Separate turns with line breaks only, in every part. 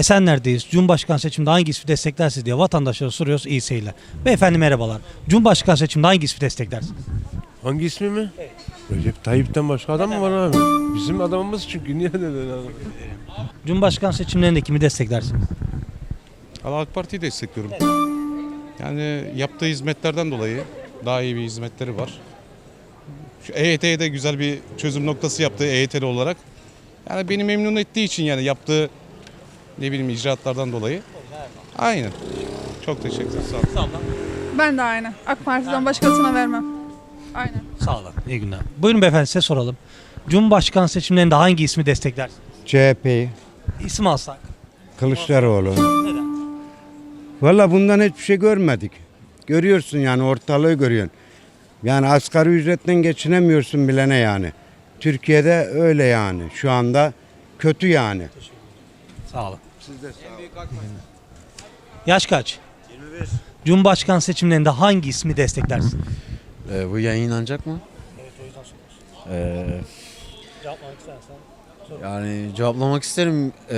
Esenler'deyiz. Cumhurbaşkanı seçiminde hangi ismi desteklersiniz diye vatandaşlara soruyoruz. İyi seyirler. Beyefendi merhabalar. Cumhurbaşkanı seçiminde hangi ismi desteklersiniz?
Hangi ismi mi? Recep Tayyip'ten başka adam mı var abi? Bizim adamımız çünkü niye neden abi?
Cumhurbaşkanı seçimlerinde kimi desteklersiniz?
Allah AK Parti'yi destekliyorum. Yani yaptığı hizmetlerden dolayı daha iyi bir hizmetleri var. Şu EYT'ye de güzel bir çözüm noktası yaptı EYT'li olarak. Yani beni memnun ettiği için yani yaptığı ne bileyim icraatlardan dolayı. Aynen. Çok teşekkür ederim. Sağ olun.
Sağ olun.
Ben de aynı. AK Parti'den başkasına vermem. Aynen.
Sağ olun. İyi günler. Buyurun beyefendi size soralım. Cumhurbaşkanı seçimlerinde hangi ismi desteklersiniz?
CHP'yi,
İsim alsak.
Kılıçdaroğlu.
Neden?
Valla bundan hiçbir şey görmedik. Görüyorsun yani ortalığı görüyorsun. Yani asgari ücretten geçinemiyorsun bilene yani. Türkiye'de öyle yani. Şu anda kötü yani.
Sağ olun. Yaş kaç? 21. Cumhurbaşkanı seçimlerinde hangi ismi desteklersin?
Ee, bu yayınlanacak mı? Ee,
Cevaplamak istersen.
yani cevaplamak isterim. Ee,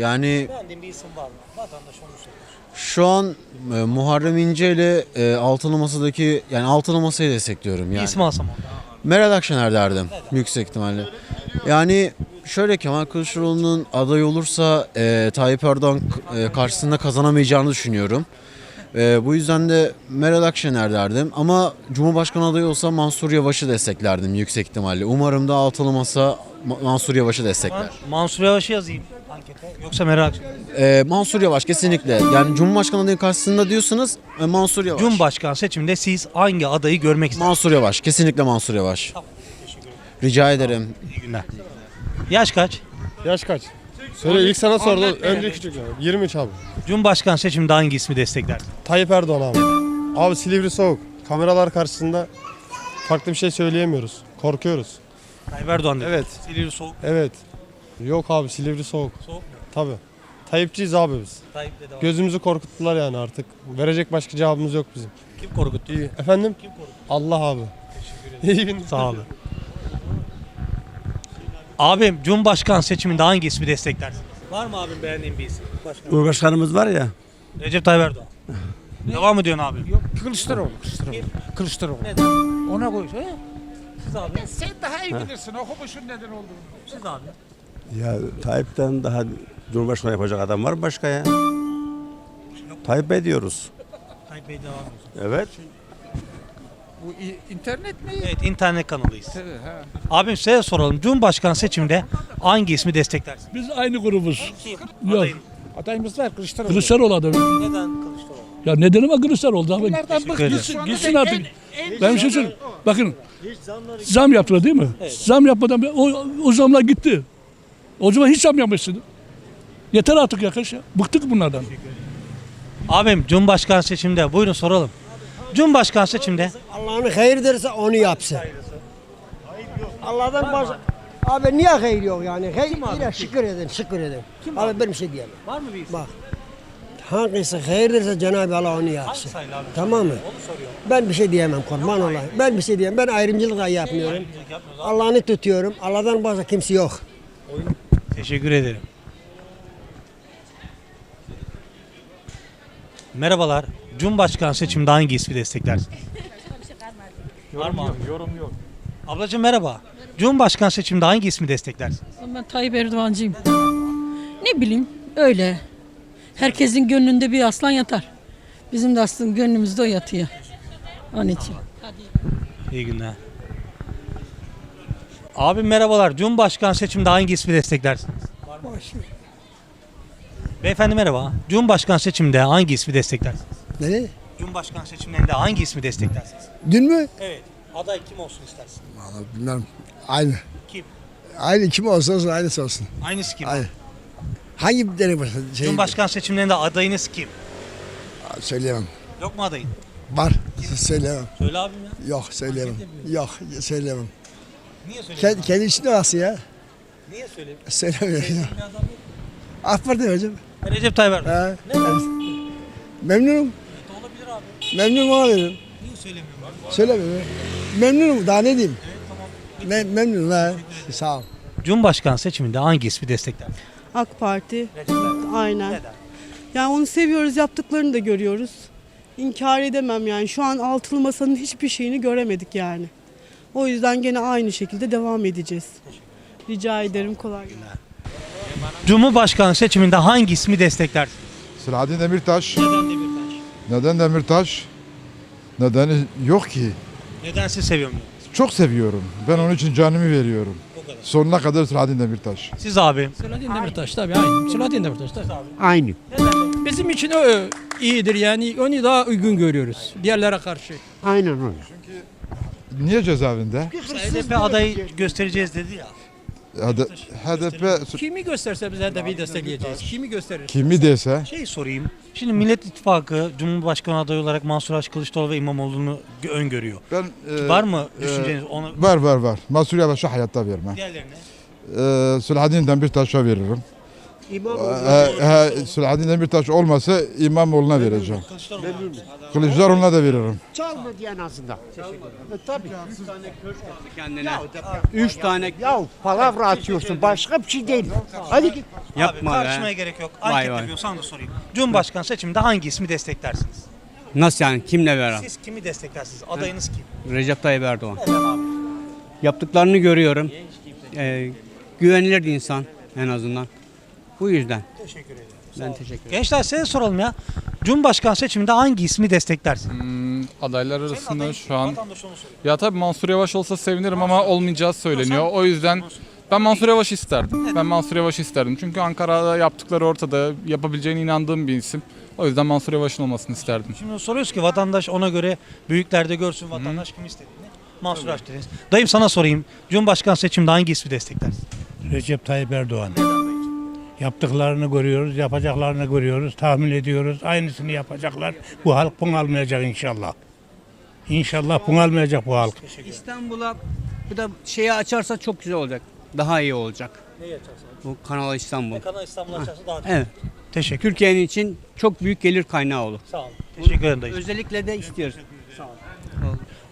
yani
Beğendiğin bir isim var mı? Vatandaş onu soruyor.
şu an e, Muharrem İnce ile e, altılı masadaki yani altılı masayı destekliyorum
Bir
yani.
isim alsam orada.
Meral Akşener derdim yüksek ihtimalle. Yani şöyle Kemal Kılıçdaroğlu'nun aday olursa e, Tayyip Erdoğan e, karşısında kazanamayacağını düşünüyorum. E, bu yüzden de Meral Akşener derdim. Ama Cumhurbaşkanı adayı olsa Mansur Yavaş'ı desteklerdim yüksek ihtimalle. Umarım da altılı masa Ma- Mansur Yavaş'ı destekler.
Mansur Yavaş'ı yazayım ankete. Yoksa merak
E, Mansur Yavaş kesinlikle. Yani Cumhurbaşkanı adayı karşısında diyorsanız e, Mansur Yavaş.
Cumhurbaşkanı seçiminde siz hangi adayı görmek istersiniz?
Mansur Yavaş. Kesinlikle Mansur Yavaş. Rica ederim.
İyi günler. Yaş kaç?
Yaş kaç? Söyle ilk sana sordu. Önce küçük. 23 abi.
Cumhurbaşkanı seçiminde hangi ismi desteklersin?
Tayyip Erdoğan abi. Abi Silivri soğuk. Kameralar karşısında farklı bir şey söyleyemiyoruz. Korkuyoruz.
Tayyip Erdoğan dedi.
Evet.
Silivri soğuk.
Evet. Yok abi Silivri soğuk.
Soğuk mu?
Tabi. Tayyipçiyiz abi biz.
Tayyip dedi.
Gözümüzü korkuttular yani artık. Verecek başka cevabımız yok bizim.
Kim korkuttu?
İyi. Efendim?
Kim korkuttu?
Allah abi. İyi günler.
Sağ olun. Abim Cumhurbaşkanı seçiminde hangi ismi desteklersin? Var mı abim beğendiğin bir isim? Başkan.
Cumhurbaşkanımız var ya.
Recep Tayyip Erdoğan. Devam ediyorsun abi.
Yok Kılıçdaroğlu. Kılıçdaroğlu. Kılıçdaroğlu.
Neden?
Ona koy. He?
Siz abi.
Sen daha iyi bilirsin okumuşsun neden olduğunu.
Siz abi.
Ya Tayyip'ten daha Cumhurbaşkanı yapacak adam var mı başka ya? Tayyip Bey diyoruz.
Tayyip Bey devam ediyorsun.
Evet.
Bu internet mi?
Evet internet kanalıyız.
Tabii, ha.
Abim size soralım. Cumhurbaşkanı seçiminde hangi ismi desteklersin?
Biz aynı grubuz.
Kim?
Yok.
Adayın.
Adayımız var Kılıçdaroğlu.
Kılıçdaroğlu adamı.
Neden Kılıçdaroğlu?
Ya neden ama Kılıçdaroğlu abi?
Bunlardan
ederim.
Gitsin, gitsin artık. Ben bir şey söyleyeyim. Bakın zam yaptılar değil mi? Zam yapmadan o, o zamlar gitti. O zaman hiç zam yapmışsın. Yeter artık ya. Bıktık bunlardan.
Abim Cumhurbaşkanı seçiminde buyurun soralım. Cumhurbaşkanı seçimde
Allah'ın hayır derse onu yapsın. Allah'tan baş... Abi niye hayır yok yani? Hayır yine şükür edin, şükür edin. abi ben bir şey diyemem.
var mı bir isim?
Bak. Hangisi hayır derse Cenab-ı Allah onu yapsın.
Abi.
Tamam mı? Ben bir şey diyemem kurban olayım. Ben bir şey diyemem. Ben ayrımcılık da yapmıyorum. Allah'ını tutuyorum. Allah'tan başka kimse yok.
Teşekkür ederim. Merhabalar. Cumhurbaşkanı seçiminde hangi ismi desteklersin? Var mı abi? Yorum yok. Ablacığım merhaba. Cumhurbaşkanı seçiminde hangi ismi desteklersin?
Ben Tayyip Erdoğancıyım. Ne bileyim öyle. Herkesin gönlünde bir aslan yatar. Bizim de aslında gönlümüzde o yatıyor. Onun için.
İyi günler. Abi merhabalar. Cumhurbaşkanı seçiminde hangi ismi desteklersiniz? Beyefendi merhaba. Cumhurbaşkanı seçiminde hangi ismi desteklersiniz?
Ne?
Cumhurbaşkanı seçimlerinde hangi ismi desteklersiniz?
Dün mü?
Evet. Aday kim olsun istersin?
Vallahi bilmem. Aynı.
Kim?
Aynı kim olsa olsun aynısı olsun.
Aynısı kim?
Aynı. Hangi bir tane şey,
Cumhurbaşkanı seçimlerinde adayınız kim?
söyleyemem.
Yok mu adayın?
Var. Söyleyemem.
Söyle abim ya.
Yok söyleyemem. Yok söyleyemem.
Niye söylemiyorsun?
Kendi, kendi içinde nasıl ya?
Niye söylemiyorsun?
Söylemiyorum. AK Parti hocam.
Recep Tayyip Erdoğan.
Memnunum.
Evet.
Memnunum abi dedim.
Niye söylemiyorsun?
Söylemiyorum. Memnunum. Daha ne diyeyim? Me memnunum ha. Sağ ol.
Cumhurbaşkanı seçiminde hangi ismi destekler?
AK Parti.
Aynen.
Neden?
Yani onu seviyoruz, yaptıklarını da görüyoruz. İnkar edemem yani. Şu an altılı masanın hiçbir şeyini göremedik yani. O yüzden gene aynı şekilde devam edeceğiz. Rica ederim kolay gelsin.
Cumhurbaşkanı seçiminde hangi ismi desteklersiniz?
Selahattin Demirtaş.
Neden Demirtaş?
Neden Demirtaş? Nedeni yok ki.
Neden siz seviyorum?
Çok seviyorum. Ben onun için canımı veriyorum.
O kadar.
Sonuna kadar Selahattin Demirtaş.
Siz abi.
Selahattin Demirtaş tabii aynı. Selahattin Demirtaş tabii.
Aynı.
Bizim için o iyidir yani onu daha uygun görüyoruz diğerlere karşı.
Aynen öyle.
Niye cezaevinde?
HDP adayı göstereceğiz dedi ya.
HD HDP
Kimi gösterse biz HDP'yi destekleyeceğiz. Kimi gösterir?
kimi dese
Şey sorayım. Şimdi Millet İttifakı Cumhurbaşkanı adayı olarak Mansur Yavaş Kılıçdaroğlu ve İmamoğlu'nu gö- öngörüyor.
ben e,
Var mı
e,
düşünceniz? Onu
Var var var. Mansur Yavaş'a hayatta vermem.
diğerlerine.
Ee, Selahattin Demirtaş'a veririm. Ee, he, Selahattin Demirtaş olmasa İmamoğlu'na vereceğim. Kılıçdaroğlu'na da veririm.
Çalmadı en azından. Tabii.
kendine. Üç tane. Ya palavra atıyorsun başka bir şey değil. Hadi git.
Abi tartışmaya gerek yok.
Vay
Anket
vay.
yapıyorsan da sorayım. Cumhurbaşkanı seçiminde hangi ismi desteklersiniz?
Nasıl yani kimle beraber?
Siz kimi desteklersiniz? Adayınız kim?
Recep Tayyip Erdoğan.
Neden abi?
Yaptıklarını görüyorum. Ee, güvenilir insan en azından. Bu yüzden.
Teşekkür ederim.
Ben teşekkür ederim.
Gençler size soralım ya. Cumhurbaşkanı seçiminde hangi ismi desteklersin?
adaylar arasında şu an
Vatandaş onu soruyor.
ya tabii Mansur Yavaş olsa sevinirim ama olmayacağı söyleniyor. O yüzden ben Mansur Yavaş isterdim. Ben Mansur Yavaş isterdim. Çünkü Ankara'da yaptıkları ortada. Yapabileceğine inandığım bir isim. O yüzden Mansur Yavaş'ın olmasını isterdim.
Şimdi soruyoruz ki vatandaş ona göre büyüklerde görsün vatandaş kim istediğini. Mansur Yavaş dediniz. Dayım sana sorayım. Cumhurbaşkanı seçiminde hangi ismi desteklersin?
Recep Tayyip Erdoğan. Yaptıklarını görüyoruz, yapacaklarını görüyoruz, tahmin ediyoruz. Aynısını yapacaklar. Bu halk bunalmayacak inşallah. İnşallah bunalmayacak bu halk.
İstanbul'a bu da şeyi açarsa çok güzel olacak. Daha iyi olacak.
Neyi açarsan?
Bu Kanal İstanbul.
Kanal İstanbul açarsa daha çok.
Evet.
Teşekkür.
Türkiye'nin için çok büyük gelir kaynağı olur.
Sağ olun. Teşekkür ederim.
Özellikle de istiyoruz.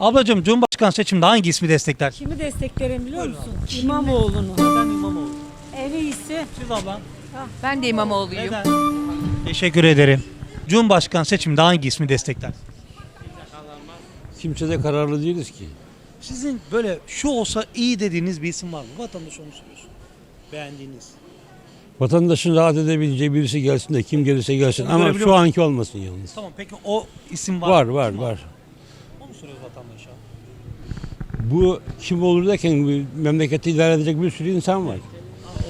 Ablacığım Cumhurbaşkanı seçiminde hangi ismi desteklersin?
Kimi desteklerim biliyor musun? İmamoğlu'nu.
Ben İmamoğlu.
En iyisi.
Siz abla.
Ben de İmamoğlu'yum.
Teşekkür ederim. Cumhurbaşkanı seçiminde hangi ismi desteklersin?
Kimse de kararlı değiliz ki.
Sizin böyle şu olsa iyi dediğiniz bir isim var mı? Vatandaş onu soruyorsun. Beğendiğiniz.
Vatandaşın rahat edebileceği birisi gelsin de kim gelirse gelsin
Onu
ama
görebiliyor
şu
musun?
anki olmasın yalnız.
Tamam peki o isim var
Var
mı?
var
Kim
var.
Onu soruyoruz vatandaşa.
Bu kim olur derken bu memleketi idare edecek bir sürü insan var.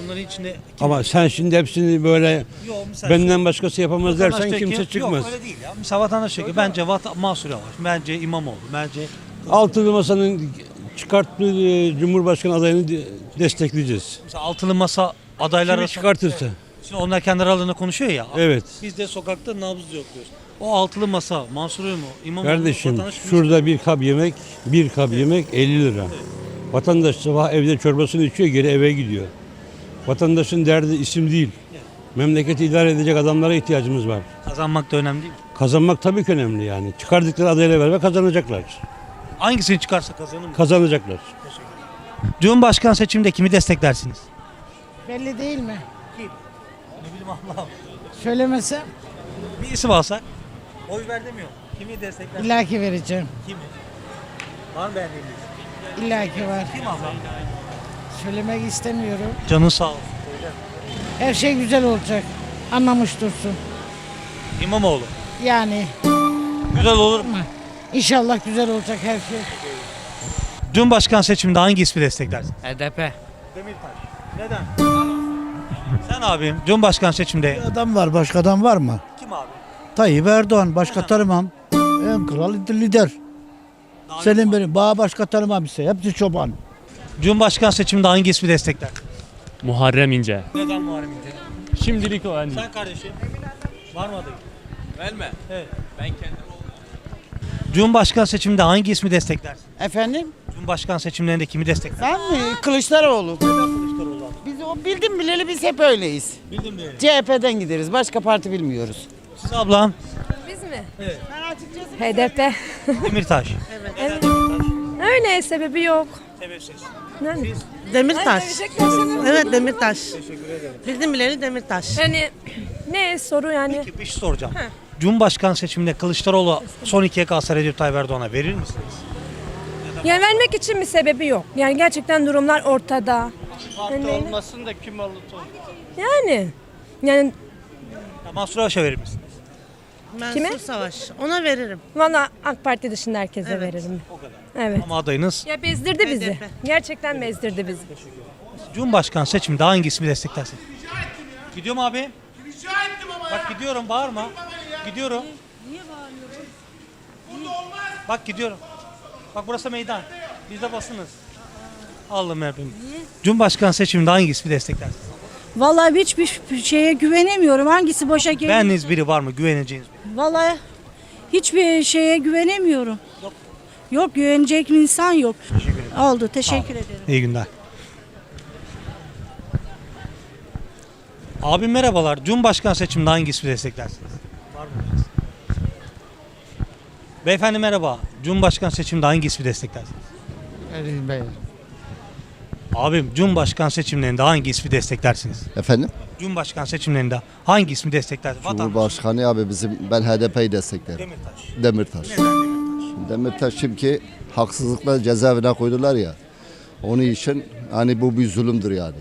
Onların içinde kim?
Ama sen şimdi hepsini böyle
Yok, misal
benden başkası yapamaz dersen
Vatandaş
kimse
teki-
çıkmaz.
Yok öyle değil ya. Mesela vatandaş ki bence vata, Mansur Yavaş, bence İmamoğlu, bence
Altılı Masa'nın çıkarttığı e, Cumhurbaşkanı adayını de- destekleyeceğiz.
mesela altılı masa adaylar
Kimi
arasında.
çıkartırsa.
Şimdi onlar kendi aralarında konuşuyor ya.
Evet.
Biz de sokakta nabız yokluyoruz. O altılı masa Mansur mu, İmamoğlu mu,
Kardeşim
vatandaş
şurada bir kap yemek, bir kap yemek 50 lira. Vatandaş sabah evde çorbasını içiyor geri eve gidiyor. Vatandaşın derdi isim değil. Memleketi idare edecek adamlara ihtiyacımız var.
Kazanmak da önemli değil mi?
Kazanmak tabii ki önemli yani. Çıkardıkları adayla beraber kazanacaklar.
Hangisini çıkarsa kazanır mı?
Kazanacaklar.
Cumhurbaşkanı seçiminde kimi desteklersiniz?
Belli değil mi?
Ne bileyim Allah'ım.
Söylemesem
Bir isim alsak. Oy ver demiyor. Kimi destekler?
illaki vereceğim.
Kimi? Var mı beğendiğiniz?
İllaki var.
Kim abla?
Söylemek istemiyorum.
Canın sağ olsun.
Her şey güzel olacak. Anlamış dursun.
İmamoğlu.
Yani
Güzel olur mu?
inşallah güzel olacak her şey.
Cumhurbaşkanı seçiminde hangi ismi desteklersin?
HDP.
Demirtaş. Neden? Sen abim Cumhurbaşkanı seçiminde
Adam var, başka adam var mı?
kim abi?
Tayyip Erdoğan, başka tanımam. En kral lider. Senin benim, bağ başka tanımam ise. Hepsi çoban.
Cumhurbaşkanı seçiminde hangi ismi destekler?
Muharrem İnce.
Neden Muharrem İnce?
Şimdilik o hani.
Sen kardeşim. Var mı adayı?
Verme.
Evet.
Ben kendim
Cumhurbaşkanı seçiminde hangi ismi desteklersin?
Efendim?
Cumhurbaşkanı seçimlerinde kimi destekler?
Ben mi? Kılıçdaroğlu.
Neden Kılıçdaroğlu abi?
Biz o bildim bileli biz hep öyleyiz.
Bildim mi?
CHP'den gideriz. Başka parti bilmiyoruz.
Siz ablam
Biz mi?
Evet.
HDP.
Demirtaş.
Evet. Öyle sebebi yok.
Sebepsiz.
Demirtaş.
Evet
Demirtaş. Bildim bileli Demirtaş.
Yani
Ne soru yani?
Peki bir şey soracağım. Cumhurbaşkanı seçiminde Kılıçdaroğlu son ikiye kalsa Recep Tayyip Erdoğan'a verir misiniz?
Yani vermek için bir sebebi yok. Yani gerçekten durumlar ortada. Yani,
olmasın da kim olursa
yani yani
Mansur Yavaş'a verir misiniz?
Kime?
Savaş. Ona veririm.
Valla AK Parti dışında herkese
Evet.
veririm. Evet.
Ama adayınız
Ya bezdirdi bizi.
HDP.
Gerçekten bezdirdi bizi.
Cumhurbaşkanı seçiminde hangi ismi desteklersin? Gidiyorum abi. Bak gidiyorum bağırma. Gidiyorum. Niye bağırıyorsun? Bak gidiyorum. Bak burası meydan. Biz de basınız. Allah'ım yarabbim. Cumhurbaşkanı seçiminde hangi ismi desteklersin?
Vallahi hiçbir şeye güvenemiyorum. Hangisi boşa geliyor?
Beğendiğiniz biri var mı? Güveneceğiniz biri?
Vallahi hiçbir şeye güvenemiyorum. Yok. güvenecek bir insan yok. Oldu. Teşekkür ederim.
İyi günler. Abi merhabalar. Cumhurbaşkanı seçiminde hangi ismi desteklersiniz? Var mı? Beyefendi merhaba. Cumhurbaşkanı seçiminde hangi ismi desteklersiniz? Abim Cumhurbaşkanı seçimlerinde hangi ismi desteklersiniz?
Efendim?
Cumhurbaşkanı seçimlerinde hangi ismi desteklersiniz?
Cumhurbaşkanı abi bizim ben HDP'yi desteklerim.
Demirtaş.
Demirtaş. Demirtaş çünkü haksızlıkla cezaevine koydular ya. Onun için hani bu bir zulümdür yani.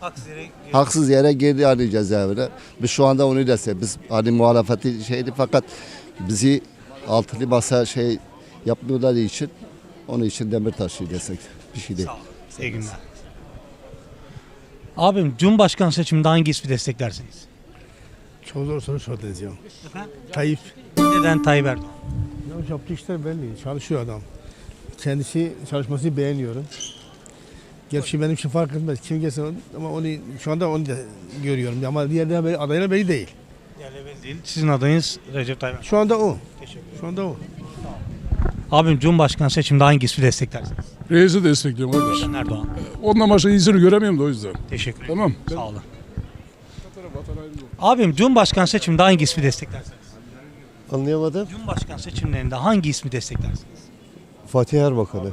Haksız yere-
Haksız yere girdi yani cezaevine. Biz şu anda onu destek. Biz hani muhalefeti şeydi fakat bizi altılı masa şey yapmıyorlar için onun için Demirtaş'ı destek. Bir şey değil.
Olun. İyi günler. Abim Cumhurbaşkanı seçiminde hangi ismi desteklersiniz?
Çok zor soru sordunuz ya.
Efendim?
Tayyip.
Neden Tayyip Erdoğan?
Ya yaptığı işler belli. Çalışıyor adam. Kendisi çalışmasını beğeniyorum. Gerçi benim için fark etmez. Kim gelse ama onu şu anda onu da görüyorum. Ama diğerlerine belli, adayına belli değil.
Yerli belli değil. Sizin adayınız Recep Tayyip Erdoğan.
Şu anda o.
Teşekkür ederim.
Şu anda o.
Abim Cumhurbaşkanı seçiminde hangi ismi desteklersiniz?
Reis'i destekliyorum kardeş.
Erdoğan?
Ondan başka iyisini göremiyorum da o yüzden.
Teşekkür ederim.
Tamam.
Sağ olun. Abim Cumhurbaşkanı seçiminde hangi ismi desteklersiniz?
Anlayamadım.
Cumhurbaşkanı seçimlerinde hangi ismi desteklersiniz?
Fatih Erbakan'ı.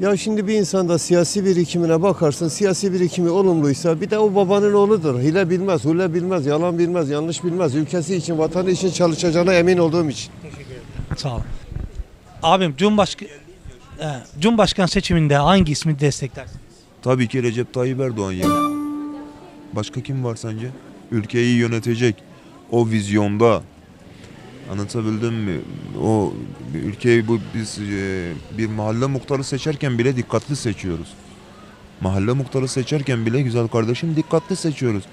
Ya şimdi bir insanda siyasi birikimine bakarsın, siyasi birikimi olumluysa bir de o babanın oğludur. Hile bilmez, hule bilmez, yalan bilmez, yanlış bilmez. Ülkesi için, vatanı için çalışacağına emin olduğum için.
Sağ olun. Abim Cumhurbaşkanı Cumhurbaşkanı seçiminde hangi ismi desteklersiniz?
Tabii ki Recep Tayyip Erdoğan ya. Başka kim var sence? Ülkeyi yönetecek o vizyonda. Anlatabildim mi? O ülkeyi bu biz e, bir mahalle muhtarı seçerken bile dikkatli seçiyoruz. Mahalle muhtarı seçerken bile güzel kardeşim dikkatli seçiyoruz.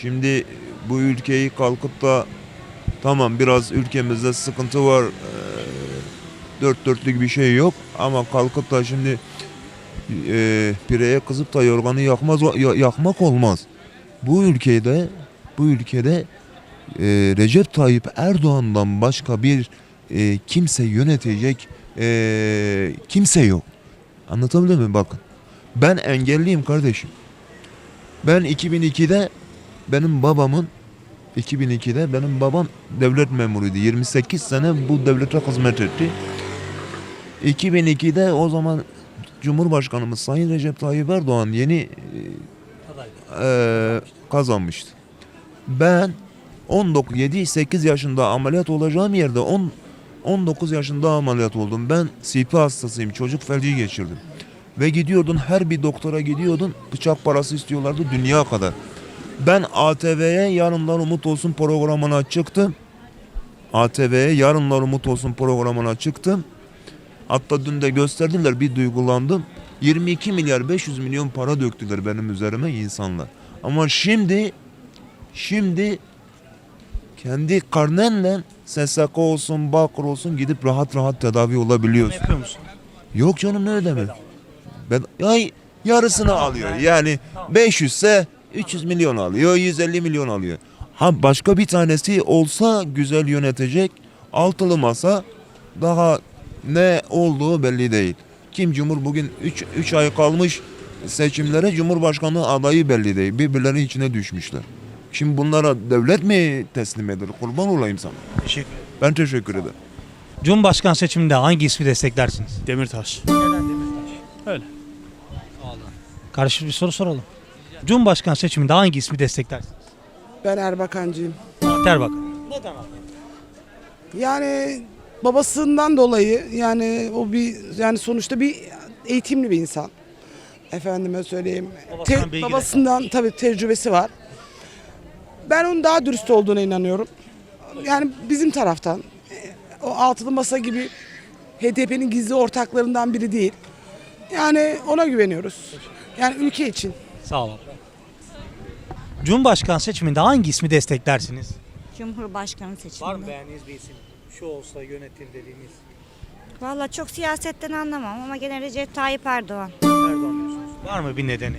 Şimdi bu ülkeyi kalkıp da tamam biraz ülkemizde sıkıntı var. Dört dörtlük bir şey yok ama kalkıp da şimdi e, pireye kızıp da yorganı yakmaz ya- yakmak olmaz. Bu ülkede bu ülkede e, Recep Tayyip Erdoğan'dan başka bir e, kimse yönetecek e, kimse yok. Anlatabildim mi? Bakın. Ben engelliyim kardeşim. Ben 2002'de benim babamın 2002'de benim babam devlet memuruydu. 28 sene bu devlete hizmet etti. 2002'de o zaman Cumhurbaşkanımız Sayın Recep Tayyip Erdoğan yeni e, e, kazanmıştı. Ben 19 7-8 yaşında ameliyat olacağım yerde 10 19 yaşında ameliyat oldum. Ben CP hastasıyım. Çocuk felci geçirdim. Ve gidiyordun her bir doktora gidiyordun bıçak parası istiyorlardı dünya kadar. Ben ATV'ye yarınlar umut olsun programına çıktım. ATV'ye yarınlar umut olsun programına çıktım. Hatta dün de gösterdiler bir duygulandım. 22 milyar 500 milyon para döktüler benim üzerime insanlar. Ama şimdi şimdi kendi karnenle SSK olsun, Bağkur olsun gidip rahat rahat tedavi olabiliyorsun.
Yapıyor musun?
Yok canım ne demek? Ben ay yarısını alıyor. Yani 500 ise 300 milyon alıyor, 150 milyon alıyor. Ha başka bir tanesi olsa güzel yönetecek altılı masa daha ne olduğu belli değil. Kim Cumhur bugün 3 3 ay kalmış seçimlere Cumhurbaşkanı adayı belli değil. Birbirlerinin içine düşmüşler. Şimdi bunlara devlet mi teslim eder? Kurban olayım sana.
Teşekkür ederim.
Ben teşekkür ederim.
Cumhurbaşkanı seçiminde hangi ismi desteklersiniz?
Demirtaş.
Neden Demirtaş?
Öyle.
Karışık bir soru soralım. Cumhurbaşkanı seçiminde hangi ismi desteklersiniz?
Ben Erbakancıyım.
Erbakan. Neden abi?
Yani babasından dolayı yani o bir yani sonuçta bir eğitimli bir insan. Efendime söyleyeyim.
Babasından
Te- babasından tabii tecrübesi var. Ben onun daha dürüst olduğuna inanıyorum. Yani bizim taraftan e, o altılı masa gibi HDP'nin gizli ortaklarından biri değil. Yani ona güveniyoruz. Yani ülke için.
Sağ olun. Cumhurbaşkanı seçiminde hangi ismi desteklersiniz?
Cumhurbaşkanı seçiminde.
Var mı beğendiğiniz bir isim? Şu olsa yönetir dediğiniz.
Valla çok siyasetten anlamam ama gene Recep Tayyip Erdoğan.
Erdoğan diyorsunuz. Var mı bir nedeni?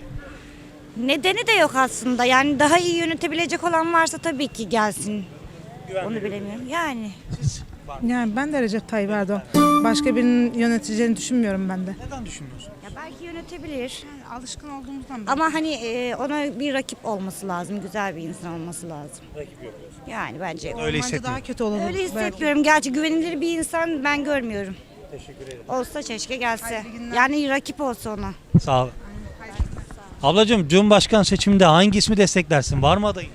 Nedeni de yok aslında. Yani daha iyi yönetebilecek olan varsa tabii ki gelsin. Onu bilemiyorum. Yani.
Yani ben de Recep Tayyip Erdoğan. Başka birinin yöneteceğini düşünmüyorum ben de.
Neden düşünmüyorsun?
Ya belki yönetebilir.
Alışkın olduğumuzdan
Ama hani e, ona bir rakip olması lazım. Güzel bir insan olması lazım.
Rakip yok.
Yani bence.
Öyle
Bence
hissetmiyorum.
daha kötü olur.
Öyle
belki.
hissetmiyorum. Gerçi güvenilir bir insan ben görmüyorum.
Teşekkür ederim.
Olsa keşke gelse. Yani rakip olsa ona.
Sağ ol. Ablacığım Cumhurbaşkanı seçiminde hangi ismi desteklersin? Var mı adayın?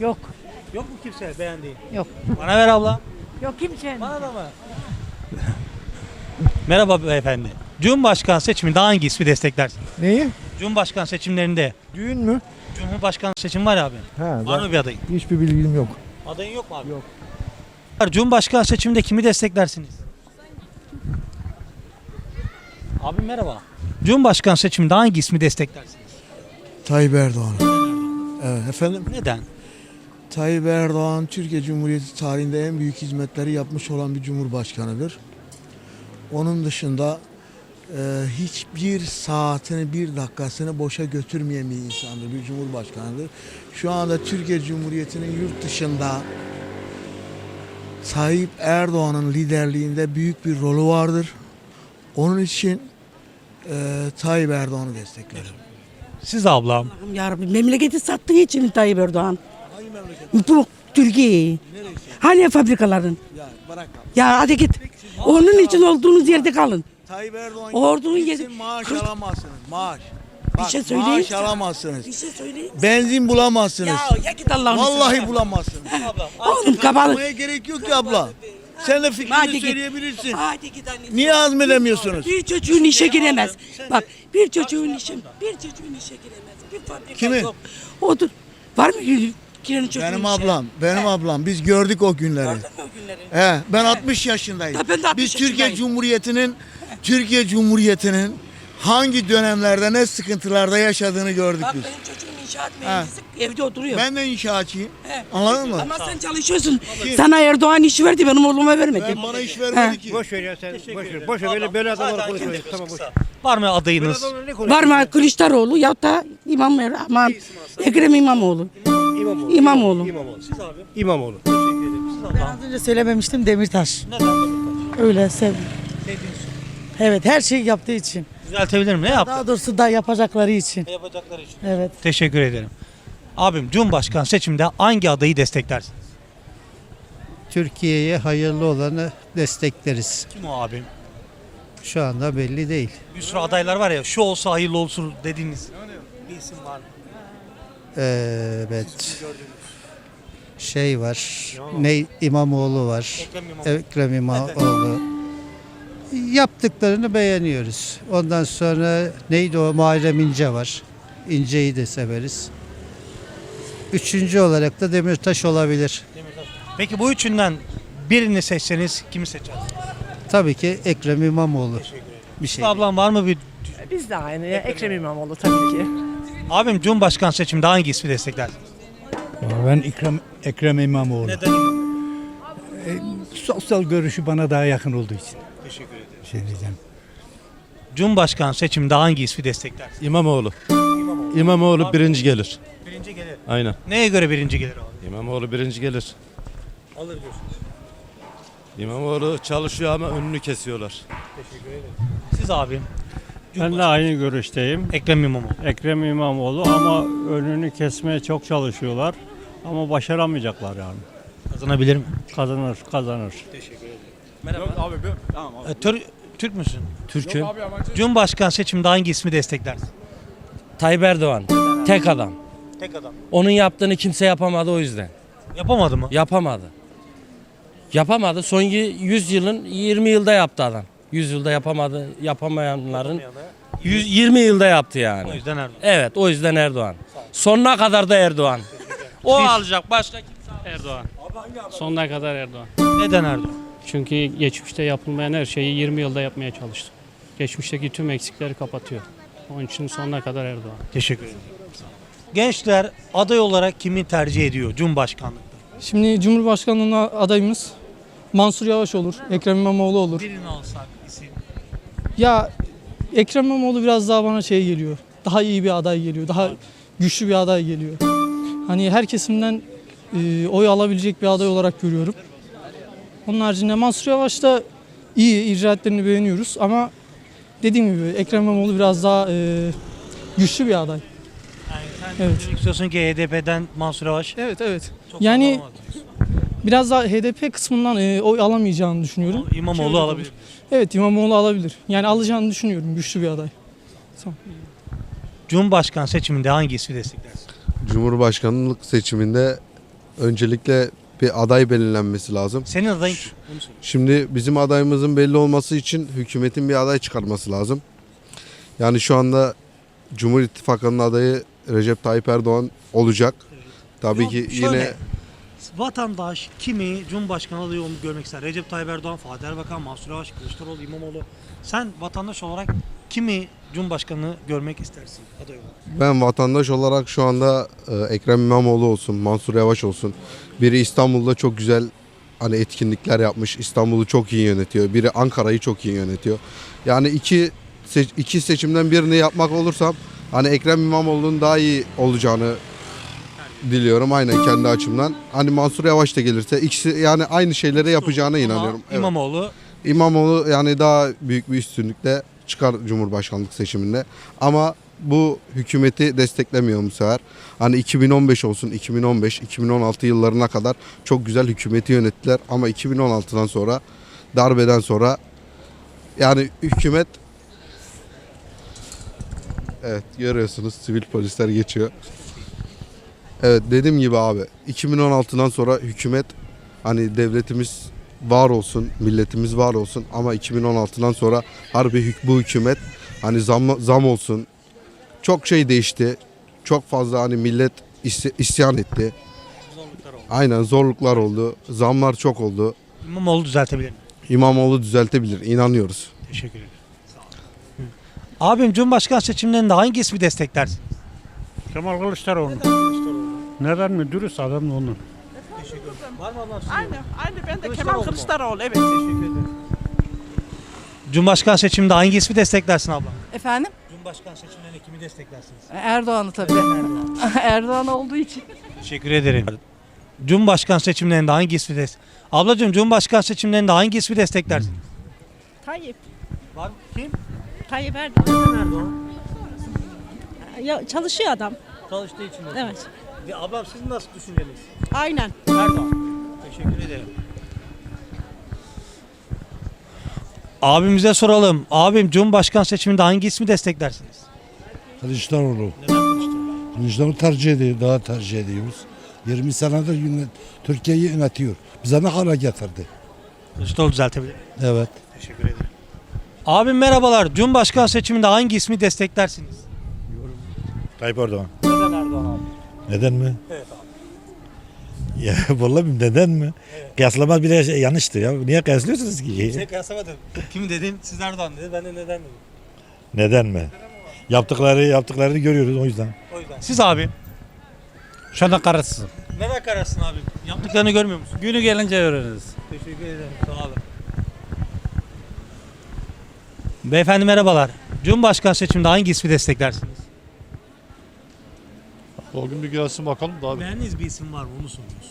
Yok.
Yok mu kimse beğendiğin?
Yok.
Bana ver abla.
Yok kimse.
Bana da mı? Merhaba beyefendi. Cumhurbaşkanı seçiminde hangi ismi desteklersin?
Neyi?
Cumhurbaşkanı seçimlerinde.
Düğün mü?
Cumhurbaşkanı seçimi var ya abi.
Ha,
Var mı bir adayın?
Hiçbir bilgim yok.
Adayın yok mu abi?
Yok.
Cumhurbaşkanı seçiminde kimi desteklersiniz? Abi merhaba. Cumhurbaşkanı seçiminde hangi ismi desteklersiniz?
Tayyip Erdoğan. Evet efendim.
Neden?
Tayyip Erdoğan Türkiye Cumhuriyeti tarihinde en büyük hizmetleri yapmış olan bir cumhurbaşkanıdır. Onun dışında e, hiçbir saatini, bir dakikasını boşa götürmeyen bir insandır, bir cumhurbaşkanıdır. Şu anda Türkiye Cumhuriyeti'nin yurt dışında Tayyip Erdoğan'ın liderliğinde büyük bir rolü vardır. Onun için e, Tayyip Erdoğan'ı desteklerim.
Siz ablam.
Ya Rabbi memleketi sattığı için Tayyip Erdoğan. Bu Türkiye'yi. Hani fabrikaların?
Ya bırak.
Ya hadi git. Onun için olduğunuz yerde kalın.
Tayyip Erdoğan gitsin,
yerde-
maaş
Kırk-
alamazsınız. Maaş.
Bir
Bak,
şey söyleyeyim
Maaş alamazsınız.
Bir şey söyleyeyim.
Benzin bulamazsınız.
Ya, ya git Allah'ını
Vallahi bulamazsınız.
Oğlum kapalı.
Anlamaya gerek yok ki abla. Sen de fikrini
Hadi git.
söyleyebilirsin.
Hadi git anne.
Niye hazmedemiyorsunuz?
Bir çocuğun işe giremez. Bak bir çocuğun işe bir çocuğun işe giremez. Bir fabrika
Kimin?
yok. Odur. Var mı giren çocuğun
Benim
işe?
ablam, benim ablam. Biz gördük o günleri.
Gördün mü o günleri?
He, ben 60 yaşındayım.
Ha, ben de 60
Biz Türkiye
yaşındayım.
Cumhuriyeti'nin Türkiye Cumhuriyeti'nin hangi dönemlerde ne sıkıntılarda yaşadığını gördük
Bak
biz.
benim çocuğum inşaat mühendisi evde oturuyor.
Ben de inşaatçıyım.
He.
Anladın mı?
Ama sen çalışıyorsun.
Kim?
Sana Erdoğan iş verdi benim oğluma vermedi.
Ben bana iş vermedi
He.
ki. Boş ver ya
sen.
Boş ver. Boş ver. Böyle böyle adamlar konuşuyor. Tamam boş. Var mı adayınız?
Var mı Kılıçdaroğlu ya da İmam aman Ekrem İmamoğlu.
İmamoğlu.
İmamoğlu.
Siz abi.
İmamoğlu.
Ben az önce söylememiştim Demirtaş.
Neden?
Öyle sevdim.
Sevdiğiniz.
Evet her şeyi yaptığı için.
Düzeltebilir mi? Ne yaptı?
Daha doğrusu da yapacakları için.
Yapacakları için.
Evet.
Teşekkür ederim. Abim Cumhurbaşkanı seçiminde hangi adayı desteklersiniz?
Türkiye'ye hayırlı olanı destekleriz.
Kim o abim?
Şu anda belli değil.
Bir sürü adaylar var ya şu olsa hayırlı olsun dediğiniz bir isim var mı?
Evet. Şey var. Ne İmamoğlu var.
Ekrem İmamoğlu.
Ekrem İmamoğlu. Yaptıklarını beğeniyoruz. Ondan sonra neydi o Muharrem İnce var. İnce'yi de severiz. Üçüncü olarak da Demirtaş olabilir.
Peki bu üçünden birini seçseniz kimi seçersiniz?
Tabii ki Ekrem İmamoğlu. Bir şey.
Ablam var mı bir
Biz de aynı. Ekrem İmamoğlu tabii ki.
Abim Cumhurbaşkanı seçiminde hangi ismi desteklersiniz?
Ben Ekrem, Ekrem İmamoğlu.
Neden?
Sosyal görüşü bana daha yakın olduğu için.
Teşekkür ederim.
Şey diyeceğim.
Cumhurbaşkanı seçiminde hangi ismi desteklersiniz?
İmamoğlu.
İmamoğlu.
İmamoğlu
Abi-
birinci gelir.
Birinci gelir.
Aynen.
Neye göre birinci gelir abi?
İmamoğlu birinci gelir.
Alır diyorsunuz.
İmamoğlu çalışıyor ama önünü kesiyorlar.
Teşekkür ederim. Siz abim.
Ben de aynı görüşteyim.
Ekrem İmamoğlu.
Ekrem İmamoğlu ama önünü kesmeye çok çalışıyorlar. Ama başaramayacaklar yani.
Kazanabilir mi?
Kazanır, kazanır.
Teşekkür ederim. Merhaba.
abi tamam
E, Tür- Türk müsün?
Türk'üm. Yok abi, yabancı.
Cumhurbaşkanı seçiminde hangi ismi desteklersin?
Tayyip Erdoğan. Tek adam.
Tek adam.
Onun yaptığını kimse yapamadı o yüzden.
Yapamadı mı?
Yapamadı. Yapamadı. Son y- 100 yılın 20 yılda yaptı adam. 100 yılda yapamadı. Yapamayanların 100, 20 yılda yaptı yani.
O yüzden Erdoğan.
Evet o yüzden Erdoğan. Sonuna kadar da Erdoğan. O alacak başka kimse
Erdoğan. Sonuna kadar Erdoğan.
Neden Erdoğan?
Çünkü geçmişte yapılmayan her şeyi 20 yılda yapmaya çalıştı. Geçmişteki tüm eksikleri kapatıyor. Onun için sonuna kadar Erdoğan.
Teşekkür ederim. Gençler aday olarak kimi tercih ediyor Cumhurbaşkanlıkta?
Şimdi Cumhurbaşkanlığına adayımız Mansur Yavaş olur, Ekrem İmamoğlu olur.
Birini alsak isim.
Ya Ekrem İmamoğlu biraz daha bana şey geliyor. Daha iyi bir aday geliyor. Daha güçlü bir aday geliyor. Hani her kesimden e, oy alabilecek bir aday olarak görüyorum. Onun haricinde Mansur Yavaş da iyi icraatlerini beğeniyoruz ama dediğim gibi Ekrem İmamoğlu biraz daha e, güçlü bir aday.
Evet. İstiyorsun ki HDP'den Mansur Yavaş.
Evet evet.
Çok
Yani biraz daha HDP kısmından e, oy alamayacağını düşünüyorum.
İmamoğlu
Şöyle
alabilir.
Evet İmamoğlu alabilir. Yani alacağını düşünüyorum. Güçlü bir aday.
Cumhurbaşkanı seçiminde hangi ismi desteklersin?
Cumhurbaşkanlık seçiminde öncelikle bir aday belirlenmesi lazım.
Senin adayın kim? Onu söyle.
Şimdi bizim adayımızın belli olması için hükümetin bir aday çıkarması lazım. Yani şu anda Cumhur İttifakı'nın adayı Recep Tayyip Erdoğan olacak. Tabii
Yok,
ki
şöyle,
yine
Vatandaş kimi Cumhurbaşkanı adayı olmak görmek ister? Recep Tayyip Erdoğan, Fatih Erbakan, Mansur Yavaş, Kılıçdaroğlu, İmamoğlu. Sen vatandaş olarak kimi Cumhurbaşkanı görmek istersin aday olarak?
ben vatandaş olarak şu anda e, Ekrem İmamoğlu olsun, Mansur Yavaş olsun. Biri İstanbul'da çok güzel hani etkinlikler yapmış. İstanbul'u çok iyi yönetiyor. Biri Ankara'yı çok iyi yönetiyor. Yani iki iki seçimden birini yapmak olursam hani Ekrem İmamoğlu'nun daha iyi olacağını diliyorum aynen kendi açımdan. Hani Mansur Yavaş da gelirse ikisi yani aynı şeyleri yapacağına inanıyorum. Evet.
İmamoğlu
İmamoğlu yani daha büyük bir üstünlükle çıkar Cumhurbaşkanlık seçiminde. Ama bu hükümeti desteklemiyor bu sefer. Hani 2015 olsun, 2015, 2016 yıllarına kadar çok güzel hükümeti yönettiler. Ama 2016'dan sonra, darbeden sonra yani hükümet Evet görüyorsunuz sivil polisler geçiyor. Evet dediğim gibi abi 2016'dan sonra hükümet hani devletimiz var olsun, milletimiz var olsun ama 2016'dan sonra harbi bu hükümet hani zam, zam olsun. Çok şey değişti. Çok fazla hani millet isy- isyan etti. Aynen zorluklar oldu. Zamlar çok oldu.
İmamoğlu düzeltebilir mi?
İmamoğlu düzeltebilir. inanıyoruz.
Teşekkür ederim. Abim Cumhurbaşkanı seçimlerinde hangi ismi desteklersin?
Kemal Kılıçdaroğlu. Neden mi? Dürüst adam onun.
Var mı ablam?
Aynı, aynı ben de
Kılıçdaroğlu
Kemal
mu?
Kılıçdaroğlu evet.
Teşekkür ederim. Cumhurbaşkanı seçiminde hangi ismi desteklersin abla?
Efendim?
Cumhurbaşkanı seçimlerinde kimi desteklersiniz?
Erdoğan'ı tabii. Erdoğan olduğu için.
Teşekkür ederim. Cumhurbaşkanı seçimlerinde hangi ismi destek? Ablacığım Cumhurbaşkanı seçimlerinde hangi ismi desteklersin?
Tayyip.
Var mı? Kim?
Tayyip Erdoğan.
Erdoğan?
Ya, çalışıyor adam.
Çalıştığı için. mi?
Evet.
Ya ablam sizin nasıl düşünceniz?
Aynen.
Erdoğan. Teşekkür ederim. Abimize soralım. Abim Cumhurbaşkanı seçiminde hangi ismi desteklersiniz?
Kılıçdaroğlu.
Neden Kılıçdaroğlu?
Tercih ediyor, daha tercih ediyoruz. 20 senedir yönet, Türkiye'yi yönetiyor. Bize ne hale getirdi?
Kılıçdaroğlu düzeltebilir.
Evet.
Teşekkür ederim. Abim merhabalar. Cumhurbaşkanı seçiminde hangi ismi desteklersiniz?
Tayyip Erdoğan.
Neden Erdoğan?
Neden mi?
Evet abi.
Ya vallahi neden mi? Kıyaslama bile şey, yanlıştır ya. Niye kıyaslıyorsunuz ki?
Seni kıyaslamadım. Kim dedin? Siz Erdoğan dedi. Ben de neden dedim.
Neden mi? Yaptıkları yaptıklarını görüyoruz o yüzden.
O yüzden. Siz abi.
Şu anda kararsızım.
Neden kararsın abi? Yaptıklarını görmüyor musun?
Günü gelince öğreniriz.
Teşekkür ederim. Sağ olun. Beyefendi merhabalar. Cumhurbaşkanı seçiminde hangi ismi desteklersiniz?
O gün bir gelsin bakalım da abi.
Beğendiğiniz bir isim var mı? Onu soruyoruz.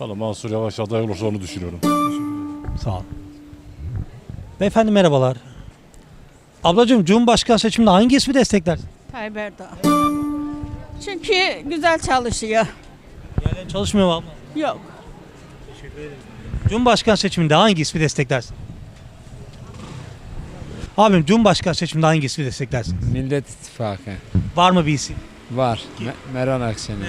Valla Mansur Yavaş aday olursa onu düşünüyorum.
Sağ olun. Beyefendi merhabalar. Ablacığım Cumhurbaşkanı seçiminde hangi ismi desteklersin?
Tayyip Erdoğan. Çünkü güzel çalışıyor.
Yani çalışmıyor mu abla?
Yok.
Teşekkür ederim. Cumhurbaşkanı seçiminde hangi ismi desteklersin? Abim Cumhurbaşkanı seçiminde hangi ismi desteklersin?
Millet İttifakı.
Var mı bir isim?
Var. Me- Meral Akşener.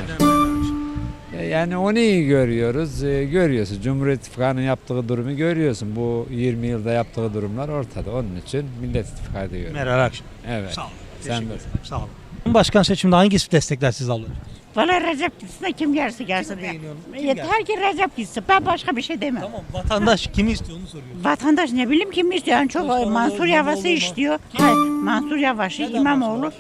E, Yani onu iyi görüyoruz. E, Görüyorsun. Cumhuriyet İttifakı'nın yaptığı durumu görüyorsun. Bu 20 yılda yaptığı durumlar ortada. Onun için Millet İttifakı diyorum.
Meral Akşener.
Evet.
Sağ olun.
Sen
Teşekkür
de.
ederim. Sağ olun. Cumhurbaşkanı seçiminde hangi ismi destekler siz abla?
Valla Recep gitsin de kim gelirse gelsin. Yeter ki Recep gitsin. Ben başka bir şey demem.
Tamam vatandaş kimi istiyor onu soruyor.
Vatandaş ne bileyim kim istiyor. En çok
Kılıçdaroğlu,
Mansur
İmamoğlu
Yavaş'ı istiyor. Hayır, Mansur Yavaş'ı,
Neden
İmamoğlu.
Mansur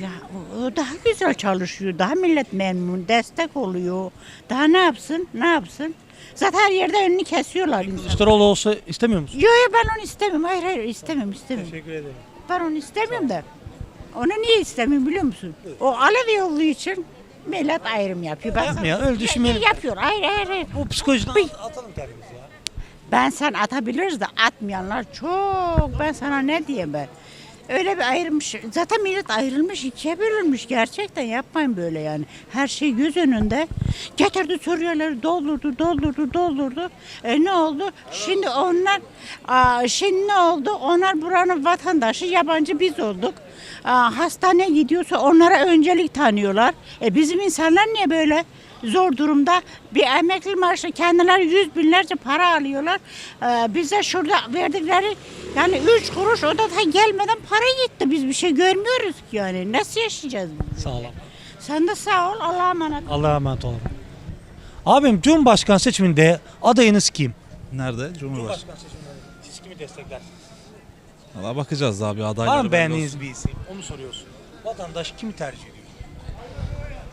Ya o- o daha güzel çalışıyor. Daha millet memnun, destek oluyor. Daha ne yapsın? Ne yapsın? Zaten her yerde önünü kesiyorlar. insan.
Kılıçdaroğlu olsa istemiyor musun?
Yok yok ben onu istemiyorum. Hayır hayır istemiyorum istemiyorum.
Teşekkür ederim.
Ben onu istemiyorum da. Onu niye istemiyorum biliyor musun? O Alevi olduğu için millet ayrım yapıyor. Ben
Yapma ya, öyle düşünmeyelim.
Yapıyor. Hayır hayır hayır.
Bu psikolojiden at- atalım kendimizi ya.
Ben sen atabiliriz de atmayanlar çok. Ben sana ne diyeyim ben? Öyle bir ayrılmış. Zaten millet ayrılmış, ikiye bölünmüş. Gerçekten yapmayın böyle yani. Her şey göz önünde. Getirdi Suriyelileri doldurdu, doldurdu, doldurdu. E ne oldu? Şimdi onlar, aa, şimdi ne oldu? Onlar buranın vatandaşı, yabancı biz olduk. Aa, hastaneye gidiyorsa onlara öncelik tanıyorlar. E bizim insanlar niye böyle? Zor durumda bir emekli maaşı kendileri yüz binlerce para alıyorlar. Ee, bize şurada verdikleri yani üç kuruş o da ta gelmeden para gitti. Biz bir şey görmüyoruz ki yani. Nasıl yaşayacağız biz?
Sağ olun.
Sen de sağ ol. Allah'a emanet.
Allah'a emanet olun. Abim Cumhurbaşkanı seçiminde adayınız kim?
Nerede? Cumhurbaşkanı.
Seçiminde siz kimi desteklersiniz?
Valla bakacağız abi adayları.
Var mı
belli
beğendiğiniz bir isim? Onu soruyorsun. Vatandaş kimi tercih ediyor?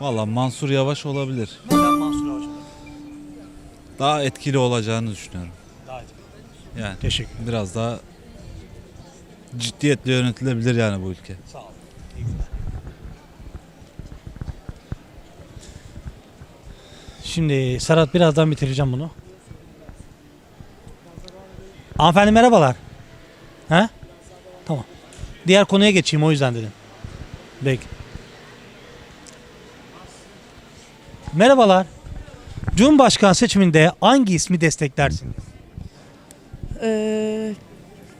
Valla Mansur Yavaş olabilir.
Neden Mansur Yavaş?
Daha etkili olacağını düşünüyorum.
Daha etkili.
Yani
Teşekkür
biraz daha ciddiyetle yönetilebilir yani bu ülke.
Sağ olun. İyi günler. Şimdi Serhat birazdan bitireceğim bunu. Hanımefendi merhabalar. He? Tamam. Diğer konuya geçeyim o yüzden dedim. Peki. Merhabalar. Cumhurbaşkanı seçiminde hangi ismi desteklersiniz?
Ee,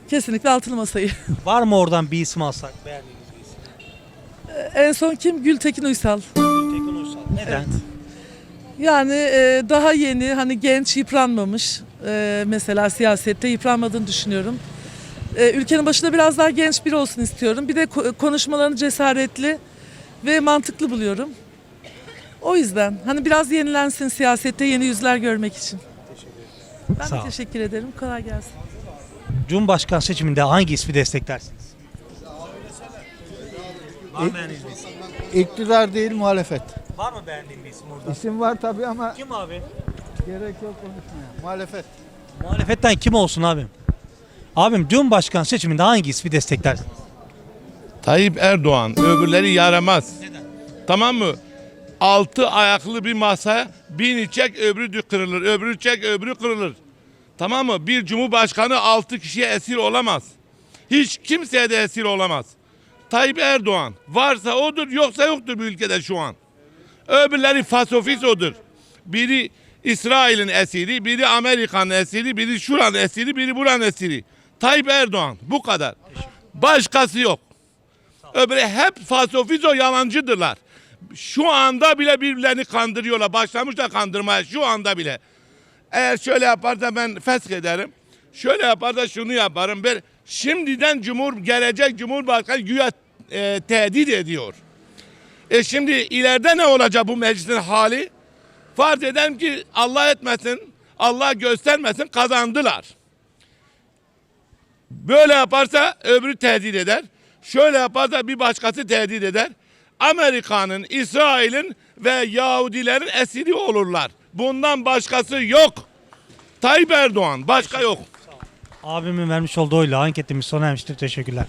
kesinlikle altılı masayı.
Var mı oradan bir isim alsak beğendiğiniz bir isim?
en son kim? Gültekin Uysal.
Tekin Uysal. Neden?
Yani e, daha yeni, hani genç, yıpranmamış. E, mesela siyasette yıpranmadığını düşünüyorum. E, ülkenin başında biraz daha genç biri olsun istiyorum. Bir de ko- konuşmalarını cesaretli ve mantıklı buluyorum. O yüzden hani biraz yenilensin siyasette yeni yüzler görmek için. Ben
Sağ
de
ol.
teşekkür ederim. Kolay gelsin.
Cumhurbaşkanı seçiminde hangi ismi desteklersiniz? Var mı beğendiğiniz bir isim?
İktidar değil muhalefet.
Var mı beğendiğin bir isim orada?
İsim var tabii ama
Kim abi?
gerek yok konuşmaya. Muhalefet.
Muhalefetten kim olsun abim? Abim Cumhurbaşkanı seçiminde hangi ismi desteklersiniz?
Tayyip Erdoğan öbürleri yaramaz. Tamam mı? Altı ayaklı bir masa birini çek öbürü kırılır. Öbürü çek öbürü kırılır. Tamam mı? Bir cumhurbaşkanı altı kişiye esir olamaz. Hiç kimseye de esir olamaz. Tayyip Erdoğan varsa odur yoksa yoktur bu ülkede şu an. Öbürleri fasofis odur. Biri İsrail'in esiri, biri Amerika'nın esiri, biri şuranın esiri, biri buranın esiri. Tayyip Erdoğan bu kadar. Başkası yok. Öbürü hep fasofizo yalancıdırlar. Şu anda bile birbirlerini kandırıyorlar. Başlamışlar kandırmaya şu anda bile. Eğer şöyle yaparsa ben fesk ederim. Şöyle yaparsa şunu yaparım. Ben şimdiden Cumhur gelecek Cumhurbaşkanı güya e, tehdit ediyor. E şimdi ileride ne olacak bu meclisin hali? Farz edelim ki Allah etmesin, Allah göstermesin kazandılar. Böyle yaparsa öbürü tehdit eder. Şöyle yaparsa bir başkası tehdit eder. Amerika'nın, İsrail'in ve Yahudilerin esiri olurlar. Bundan başkası yok. Tayyip Erdoğan başka yok.
Abimin vermiş olduğu oyla anketimiz sona ermiştir. Teşekkürler.